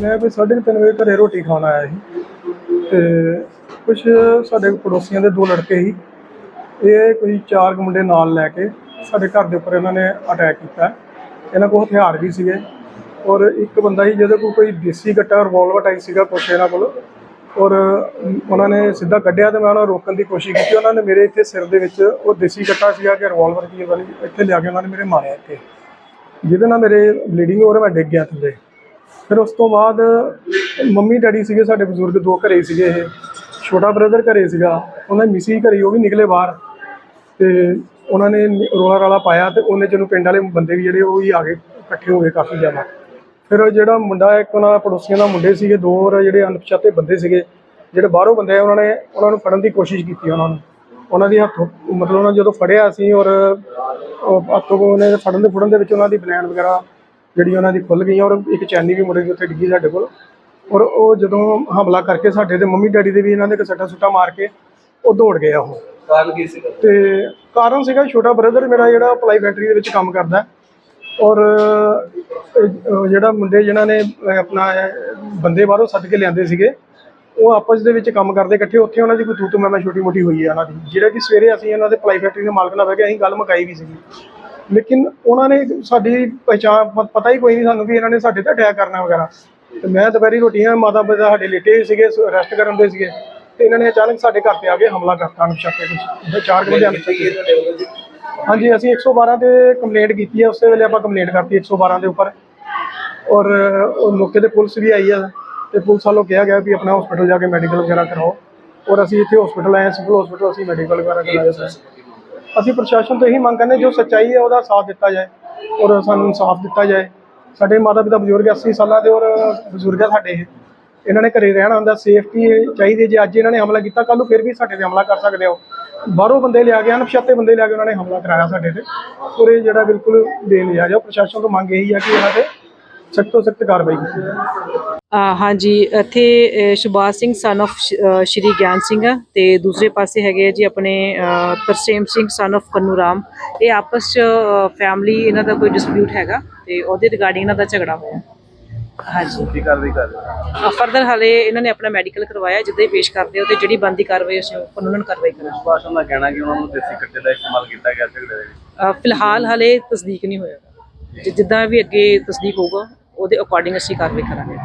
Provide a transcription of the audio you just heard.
ਮੈਂ ਕੋਈ 3:30 ਵਜੇ ਘਰੇ ਰੋਟੀ ਖਾਣ ਆਇਆ ਸੀ। ਤੇ ਕੁਝ ਸਾਡੇ ਪੜੋਸੀਆਂ ਦੇ ਦੋ ਲੜਕੇ ਸੀ। ਇਹ ਕੋਈ ਚਾਰ ਮੁੰਡੇ ਨਾਲ ਲੈ ਕੇ ਸਾਡੇ ਘਰ ਦੇ ਉੱਪਰ ਇਹਨਾਂ ਨੇ ਅਟੈਕ ਕੀਤਾ। ਇਹਨਾਂ ਕੋਲ ਹਥਿਆਰ ਵੀ ਸੀਗੇ। ਔਰ ਇੱਕ ਬੰਦਾ ਸੀ ਜਿਹਦੇ ਕੋਲ ਕੋਈ ਦੇਸੀ ਗੱਟਾ ਰਿਵਾਲਵਰ ਟਾਈਪ ਸੀਗਾ ਕੁਛ ਇਹਨਾਂ ਕੋਲ। ਔਰ ਉਹਨਾਂ ਨੇ ਸਿੱਧਾ ਕੱਢਿਆ ਤੇ ਮੈਂ ਉਹਨਾਂ ਨੂੰ ਰੋਕਣ ਦੀ ਕੋਸ਼ਿਸ਼ ਕੀਤੀ। ਉਹਨਾਂ ਨੇ ਮੇਰੇ ਇੱਥੇ ਸਿਰ ਦੇ ਵਿੱਚ ਉਹ ਦੇਸੀ ਗੱਟਾ ਸੀਗਾ ਕਿ ਰਿਵਾਲਵਰ ਕੀ ਵਾਲੀ ਇੱਥੇ ਲਿਆ ਕੇ ਉਹਨਾਂ ਨੇ ਮੇਰੇ ਮਾਰਿਆ ਇੱਥੇ। ਜਿਹਦੇ ਨਾਲ ਮੇਰੇ ਬਲੀਡਿੰਗ ਹੋ ਰਹੀ ਮੈਂ ਡਿੱਗ ਗਿਆ ਥੱਲੇ। ਫਿਰ ਉਸ ਤੋਂ ਬਾਅਦ ਮੰਮੀ ਡੈਡੀ ਸੀਗੇ, ਸਾਡੇ ਬਜ਼ੁਰਗ ਦੋ ਘਰੇ ਸੀਗੇ ਇਹ, ਛੋਟਾ ਬ੍ਰਦਰ ਘਰੇ ਸੀਗਾ, ਉਹਨਾਂ ਦੀ ਮਿਸੀ ਘਰੇ, ਉਹ ਵੀ ਨਿਕਲੇ ਬਾਹਰ ਤੇ ਉਹਨਾਂ ਨੇ ਨ- ਰੌਲਾ ਰਾਲਾ ਪਾਇਆ ਤੇ ਉਹਨੇ ਜਿਹਨੂੰ ਪਿੰਡ ਵਾਲੇ ਬੰਦੇ ਵੀ ਜਿਹੜੇ, ਉਹ ਵੀ ਆ ਗਏ, ਇਕੱਠੇ ਹੋ ਗਏ ਕਾਫੀ ਜ਼ਿਆਦਾ। ਫਿਰ ਜਿਹੜਾ ਮੁੰਡਾ ਇੱਕ ਉਹਨਾਂ ਪੜੋਸੀਆਂ ਦਾ ਮੁੰਡੇ ਸੀਗੇ, ਦੋ ਹੋਰ ਜਿਹੜੇ ਅਣਪਛਾਤੇ ਬੰਦੇ ਸੀਗੇ, ਜਿਹੜੇ ਬਾਹਰੋਂ ਬੰਦੇ ਆ ਉਹਨਾਂ ਨੇ, ਉਹਨਾਂ ਨੂੰ ਫੜਨ ਦੀ ਕੋਸ਼ਿਸ਼ ਕੀਤੀ ਉਹਨਾਂ ਨੂੰ। ਉਹਨਾਂ ਦੀ ਹੱਥੋਂ, ਮਤਲਬ ਉਹਨਾਂ ਜਦੋਂ ਫੜਿਆ ਸੀ ਔਰ ਹੱਥੋਂ ਉਹਨੇ ਫੜਨ ਦੇ ਫੜਨ ਦੇ ਵਿੱਚ ਉਹਨਾਂ ਦੀ ਬਲੈਂਡ ਵਗੈਰਾ ਜਿਹੜੀ ਉਹਨਾਂ ਦੀ ਖੁੱਲ ਗਈ ਔਰ ਇੱਕ ਚੈਨੀ ਵੀ ਮੁੰਡੇ ਦੀ ਉੱਥੇ ਡਿੱਗੀ ਸਾਡੇ ਕੋਲ। ਔਰ ਉਹ ਜਦੋਂ ਹਮਲਾ ਕਰਕੇ ਸਾਡੇ ਤੇ ਮੰਮੀ ਡੈਡੀ ਦੇ ਵੀ ਇਹਨਾਂ ਦੇ ਕਸੱਟਾ ਸੁੱਟਾ ਮਾਰ ਕੇ ਉਹ ਦੌੜ ਗਏ ਆ ਉਹ। ਕਾਰਨ ਕੀ ਸੀਗਾ? ਤੇ ਕਾਰਨ ਸੀਗਾ ਛੋਟਾ ਬ੍ਰਦਰ ਮੇਰਾ ਜਿਹੜਾ ਪਲਾਈ ਫੈਕਟਰੀ ਦੇ ਵਿੱਚ ਕੰਮ ਕਰਦਾ। ਔਰ ਜਿਹੜਾ ਮੁੰਡੇ ਜਿਨ੍ਹਾਂ ਨੇ ਆਪਣਾ ਬੰਦੇ ਬਾਹਰੋਂ ਸੱਦ ਕੇ ਲਿਆਂਦੇ ਸੀਗੇ ਉਹ ਆਪਸ ਦੇ ਵਿੱਚ ਕੰਮ ਕਰਦੇ ਇਕੱਠੇ। ਉੱਥੇ ਉਹਨਾਂ ਦੀ ਕੋਈ ਤੂਤ ਮੈਂ ਛੋਟੀ ਮੋਟੀ ਹੋਈ ਹੈ ਉਹਨਾਂ ਦੀ। ਜਿਹੜਾ ਕਿ ਸਵੇਰੇ ਅਸੀਂ ਇਹਨਾਂ ਦੇ ਪਲਾਈ ਫੈਕਟਰੀ ਦੇ ਮਾਲਕ ਨਾਲ ਬਹਿ ਕੇ ਅਸੀਂ ਗੱਲ ਮੁਕਾਈ ਵੀ ਸੀਗੀ। ਲੇਕਿਨ ਉਹਨਾਂ ਨੇ ਸਾਡੀ ਪਹਿਚਾਣ ਪ- ਪਤਾ ਹੀ ਕੋਈ ਨਹੀਂ ਸਾਨੂੰ ਵੀ ਇਹਨਾਂ ਨੇ ਸਾਡੇ ਤੇ ਅਟੈਕ ਕਰਨਾ ਵਗੈਰਾ। ਤੇ ਮੈਂ ਦੁਪਹਿਰੀ ਰੋਟੀਆਂ ਮਾਤਾ ਪਿਤਾ ਸਾਡੇ ਲੇਟੇ ਹੋਏ ਸੀਗੇ ਰੈਸਟ ਕਰਨ ਦੇ ਸੀਗੇ। ਤੇ ਇਹਨਾਂ ਨੇ ਅਚਾਨਕ ਸਾਡੇ ਘਰ ਤੇ ਆ ਕੇ ਹਮਲਾ ਕਰਤਾ ਅਣਪਛਾਤੇ ਕੁਝ ਚਾਰ ਕੁ ਵਜੇ ਅਣਪਛਾਤੇ ਹਾਂਜੀ ਅਸੀਂ 112 ਤੇ ਕੰਪਲੇਂਟ ਕੀਤੀ ਹੈ ਉਸੇ ਵੇਲੇ ਆਪਾਂ ਕੰਪਲੇਂਟ ਕਰਤੀ 112 ਦੇ ਉੱਪਰ। ਔਰ ਉਹ ਮੌਕੇ ਤੇ ਪੁਲਿਸ ਵੀ ਆਈ ਆ ਤੇ ਪੁਲਿਸ ਵਾਲੋਂ ਕਿਹਾ ਗਿਆ ਵੀ ਆਪਣਾ ਹਸਪੀਟਲ ਜਾ ਕੇ ਮੈਡੀਕਲ ਵਗੈਰਾ ਕਰਾਓ। ਔਰ ਅਸੀਂ ਇੱਥੇ ਹਸਪੀਟਲ ਆਏ ਸਿਵਲ ਹਸਪੀਟਲ ਅਸੀਂ ਮੈਡੀਕਲ ਵਗੈਰਾ ਕਰਾਇਆ। ਸਰ ਅਸੀਂ ਪ੍ਰਸ਼ਾਸਨ ਤੋਂ ਇਹੀ ਮੰਗ ਕਰਨੇ, ਜੋ ਸੱਚਾਈ ਹੈ, ਉਹਦਾ ਸਾਥ ਦਿੱਤਾ ਜਾਏ ਔਰ ਸਾਨੂੰ ਇਨਸਾਫ ਦਿੱਤਾ ਜਾਏ। ਸਾਡੇ ਮਾਤਾ ਪਿਤਾ ਬਜ਼ੁਰਗ 80 ਸਾਲਾਂ ਦੇ ਔਰ ਬਜ਼ੁਰਗ ਆ ਸਾਡੇ ਇਹ। ਇਹਨਾਂ ਨੇ ਘਰੇ ਰਹਿਣਾ ਹੁੰਦਾ, ਸੇਫਟੀ ਚਾਹੀਦੀ ਹੈ। ਜੇ ਅੱਜ ਇਹਨਾਂ ਨੇ ਹਮਲਾ ਕੀਤਾ ਕੱਲ ਨੂੰ ਫਿਰ ਵੀ ਸਾਡੇ ਤੇ ਹਮਲਾ ਕਰ ਸਕਦੇ ਹੋ। ਬਾਹਰੋਂ ਬੰਦੇ ਲਿਆ ਕੇ ਅਣਪਛਾਤੇ ਬੰਦੇ ਲਿਆ ਕੇ ਉਹਨਾਂ ਨੇ ਹਮਲਾ ਕਰਾਇਆ ਸਾਡੇ ਤੇ। ਔਰ ਇਹ ਜਿਹੜਾ ਬਿਲਕੁਲ ਬੇਨਿਆਜ ਹੈ। ਪ੍ਰਸ਼ਾਸਨ ਤੋਂ ਮੰਗ ਇਹੀ ਹੈ ਕਿ ਇਹਨਾਂ ਤੇ ਸਖਤ ਤੋਂ ਸਖਤ ਕਾਰਵਾਈ ਕੀਤੀ ਜਾਵੇ ਹਾਂਜੀ ਇੱਥੇ ਅ, ਸ਼ੁਭਾਜ ਸਿੰਘ ਸਨ of ਸ਼੍ਰੀ ਗਿਆਨ ਸਿੰਘ ਆ ਤੇ ਦੂਸਰੇ ਪਾਸੇ ਹੈਗੇ ਆ ਜੀ ਆਪਣੇ ਤਰਸੇਮ ਸਿੰਘ ਸਨ of ਕੰਨੂ ਰਾਮ। ਇਹ ਆਪਸ ਚ ਫੈਮਿਲੀ ਇਹਨਾਂ ਦਾ ਕੋਈ ਡਿਸਪਿਊਟ ਹੈਗਾ ਤੇ ਉਹਦੇ ਰਿਗਾਰਡਿੰਗ ਇਹਨਾਂ ਦਾ ਝਗੜਾ ਹੋਇਆ। ਹਾਂਜੀ। ਕੀ ਕਾਰਵਾਈ ਕਰ ਰਹੇ ਫਰਦਰ ਹਾਲੇ ਇਹਨਾਂ ਨੇ ਆਪਣਾ ਮੈਡੀਕਲ ਕਰਵਾਇਆ ਜਿੱਦਾਂ ਹੀ ਪੇਸ਼ ਕਰਦੇ ਹੋ ਤੇ ਜਿਹੜੀ ਬੰਦੀ ਕਾਰਵਾਈ ਅਸੀਂ ਕਾਨੂੰਨ ਕਾਰਵਾਈ ਕਰਾਂਗੇ। ਭਾਸ਼ਣ ਦਾ ਕਹਿਣਾ ਕਿ ਉਹਨਾਂ ਨੂੰ ਦੇਸੀ ਕੱਟੇ ਦਾ ਇਸਤੇਮਾਲ ਕੀਤਾ ਗਿਆ ਝਗੜੇ ਦੇ ਵਿੱਚ। ਫਿਲਹਾਲ ਹਾਲੇ ਤਸਦੀਕ ਨਹੀਂ ਹੋਇਆ। ਜਿੱਦਾਂ ਵੀ ਅੱਗੇ ਤਸਦੀਕ ਹੋਊਗਾ ਉਹਦੇ ਅਕੋਰਡਿੰਗ ਅਸੀਂ ਕਾਰਵਾਈ ਕਰਾਂਗੇ।